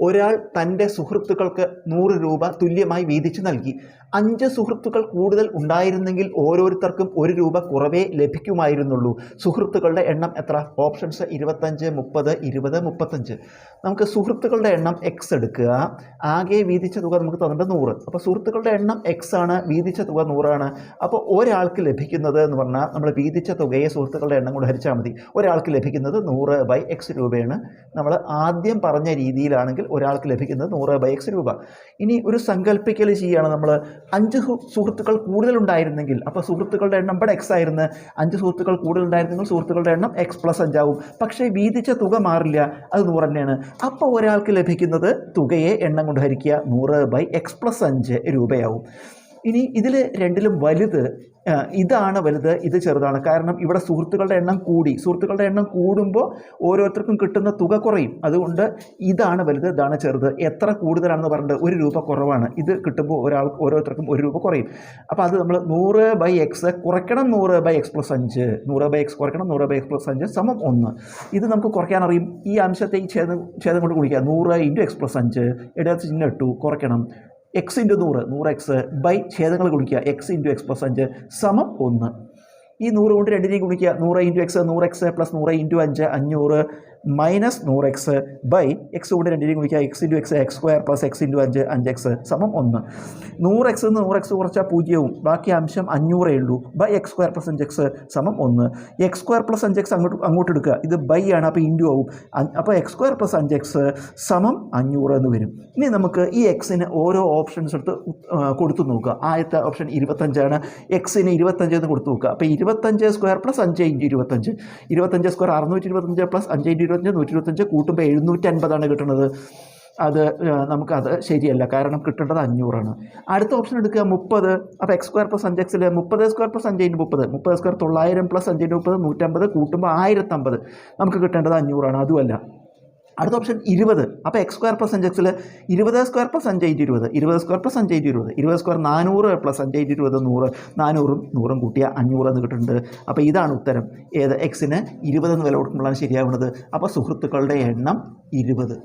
ഒരാൾ തന്റെ സുഹൃത്തുക്കൾക്ക് നൂറ് രൂപ തുല്യമായി വീതിച്ചു നൽകി. അഞ്ച് സുഹൃത്തുക്കൾ കൂടുതൽ ഉണ്ടായിരുന്നെങ്കിൽ ഓരോരുത്തർക്കും ഒരു രൂപ കുറവേ ലഭിക്കുമായിരുന്നുള്ളൂ. സുഹൃത്തുക്കളുടെ എണ്ണം എത്ര? ഓപ്ഷൻസ് ഇരുപത്തഞ്ച് മുപ്പത് ഇരുപത് മുപ്പത്തഞ്ച്. നമുക്ക് സുഹൃത്തുക്കളുടെ എണ്ണം എക്സ് എടുക്കുക. ആകെ വീതിച്ച തുക നമുക്ക് തന്നിട്ട് നൂറ്. അപ്പോൾ സുഹൃത്തുക്കളുടെ എണ്ണം എക്സ് ആണ് വീതിച്ച തുക നൂറാണ്. അപ്പോൾ ഒരാൾക്ക് ലഭിക്കുന്നത് എന്ന് പറഞ്ഞാൽ നമ്മൾ വീതിച്ച തുകയെ സുഹൃത്തുക്കളുടെ എണ്ണം കൊണ്ട് ഹരിച്ചാൽ മതി. ഒരാൾക്ക് ലഭിക്കുന്നത് നൂറ് ബൈ എക്സ് രൂപയാണ്. നമ്മൾ ആദ്യം പറഞ്ഞ രീതിയിലാണെങ്കിൽ ഒരാൾക്ക് ലഭിക്കുന്നത് നൂറ് ബൈ എക്സ് രൂപ. ഇനി ഒരു സങ്കല്പിക്കൽ ചെയ്യുകയാണ് നമ്മൾ അഞ്ച് സുഹൃത്തുക്കൾ കൂടുതലുണ്ടായിരുന്നെങ്കിൽ അപ്പോൾ സുഹൃത്തുക്കളുടെ എണ്ണം ഇവിടെ എക്സ് ആയിരുന്നു. അഞ്ച് സുഹൃത്തുക്കൾ കൂടുതലുണ്ടായിരുന്നെങ്കിൽ സുഹൃത്തുക്കളുടെ എണ്ണം എക്സ് പ്ലസ് അഞ്ചാവും പക്ഷേ വീതിച്ച തുക മാറില്ല. അത് നൂറ് തന്നെയാണ്. അപ്പോൾ ഒരാൾക്ക് ലഭിക്കുന്നത് തുകയെ എണ്ണം കൊണ്ട് ഹരിക്കുക നൂറ് ബൈ എക്സ് പ്ലസ് അഞ്ച് രൂപയാവും. ഇനി ഇതിൽ രണ്ടിലും വലുത് ഇതാണ് വലുത് ഇത് ചെറുതാണ്. കാരണം ഇവിടെ സുഹൃത്തുക്കളുടെ എണ്ണം കൂടി. സുഹൃത്തുക്കളുടെ എണ്ണം കൂടുമ്പോൾ ഓരോരുത്തർക്കും കിട്ടുന്ന തുക കുറയും. അതുകൊണ്ട് ഇതാണ് വലുത് ഇതാണ് ചെറുത്. എത്ര കൂടുതലാണെന്ന് പറഞ്ഞിട്ട് ഒരു രൂപ കുറവാണ്. ഇത് കിട്ടുമ്പോൾ ഒരാൾ ഓരോരുത്തർക്കും ഒരു രൂപ കുറയും. അപ്പോൾ അത് നമ്മൾ നൂറ് ബൈ എക്സ് കുറയ്ക്കണം നൂറ് ബൈ എക്സ് പ്ലസ് അഞ്ച്. നൂറ് ബൈ എക്സ് കുറയ്ക്കണം നൂറ് ബൈ എക്സ് പ്ലസ് അഞ്ച് സമം ഒന്ന്. ഇത് നമുക്ക് കുറയ്ക്കാൻ അറിയും. ഈ അംശത്തെ ഈ ഛേദം ഛേദം കൊണ്ട് കുടിക്കുക നൂറ് ഇന്റു എക്സ് പ്ലസ് അഞ്ച്. ഇടത്ത് ചിഹ്നം ഇട്ടു. കുറയ്ക്കണം. എക്സ് ഇന്റു നൂറ് നൂറ് എക്സ് ബൈ ഛേദങ്ങൾ ഗുണിക്കുക എക്സ് ഇന്റു എക്സ് പ്ലസ് അഞ്ച് സമം ഒന്ന്. ഈ നൂറ് കൊണ്ട് രണ്ടിനെയും ഗുണിക്കുക നൂറ് ഇന്റു എക്സ് നൂറ് എക്സ് പ്ലസ് നൂറ് ഇന്റു അഞ്ച് അഞ്ഞൂറ് മൈനസ് നൂറ് എക്സ് ബൈ എക്സ് കൊണ്ട് രണ്ടിനെയും കുറിക്കുക X into X X square plus X into അഞ്ച് അഞ്ച് എക്സ് സമം ഒന്ന്. നൂറ് എക്സ് നിന്ന് നൂറ് എക്സ് കുറച്ചാൽ പൂജ്യവും. ബാക്കി അംശം അഞ്ഞൂറേ ഉള്ളൂ. ബൈ എക്സ് സ്ക്വയർ പ്ലസ് അഞ്ച് എക്സ് സമം ഒന്ന്. എക്സ് സ്ക്വയർ പ്ലസ് അഞ്ച് എക്സ് അങ്ങോട്ട് അങ്ങോട്ട് എടുക്കുക. ഇത് ബൈ ആണ് അപ്പോൾ ഇന്റു ആവും. അപ്പോൾ എക്സ് സ്ക്വയർ പ്ലസ് അഞ്ച് എക്സ് സമം അഞ്ഞൂറ് എന്ന് വരും. ഇനി നമുക്ക് ഈ എക്സിന് ഓരോ ഓപ്ഷൻസ് എടുത്ത് കൊടുത്തു നോക്കുക. ആദ്യത്തെ ഓപ്ഷൻ ഇരുപത്തഞ്ചാണ്. എക്സിന് ഇരുപത്തഞ്ച് എന്ന് കൊടുത്തു നോക്കുക. അപ്പോൾ ഇരുപത്തഞ്ച് സ്ക്വയർ പ്ലസ് അഞ്ച് ഇന്റു ഇരുപത്തഞ്ച്. ഇരുപത്തഞ്ച് സ്ക്വയർ അറുന്നൂറ്റി ഇരുപത്തഞ്ച് പ്ലസ് അഞ്ച് ഇന്റു ഇരുപത്തഞ്ച് നൂറ്റി ഇരുപത്തഞ്ച് കൂട്ടുമ്പോൾ എഴുന്നൂറ്റി അൻപതാണ് കിട്ടുന്നത്. അത് നമുക്കത് ശരിയല്ല. കാരണം കിട്ടേണ്ടത് അഞ്ഞൂറാണ്. അടുത്ത ഓപ്ഷൻ എടുക്കുക മുപ്പത്. അപ്പോൾ എക്സ് സ്ക്വയർ പ്ലസ് അഞ്ച് എക്സിൽ മുപ്പത് സ്ക്വയർ പ്ലസ് അഞ്ചിന്റെ മുപ്പത്. മുപ്പത് സ്ക്വയർ തൊള്ളായിരം പ്ലസ് അഞ്ചിന്റെ മുപ്പത് നൂറ്റമ്പത് കൂട്ടുമ്പോൾ ആയിരത്തമ്പത്. നമുക്ക് കിട്ടേണ്ടത് അഞ്ഞൂറാണ്. അതുമല്ല. അടുത്ത ഓപ്ഷൻ ഇരുപത്. അപ്പോൾ എക്സ് സ്ക്വയർ പ്ലസ് അഞ്ച് എക്സിൽ ഇരുപത് സ്ക്വയർ പ്ലസ് അഞ്ച് ഇന്റു ഇരുപത് ഇരുപത് സ്ക്വയർ പ്ലസ് അഞ്ച് ഇന്റു ഇരുപത് ഇരുപത് സ്ക്വയർ നാനൂറ് പ്ലസ് അഞ്ച് ഐറ്റ് ഇരുപത് നൂറ് നാനൂറും നൂറും കൂട്ടിയ അഞ്ഞൂറ് എന്ന് കിട്ടുന്നുണ്ട്. അപ്പോൾ ഇതാണ് ഉത്തരം. ഏത് എക്സിന് ഇരുപത് എന്ന് വില കൊടുക്കുമ്പോഴാണ് ശരിയാവുന്നത്. അപ്പോൾ സുഹൃത്തുക്കളുടെ എണ്ണം ഇരുപത്.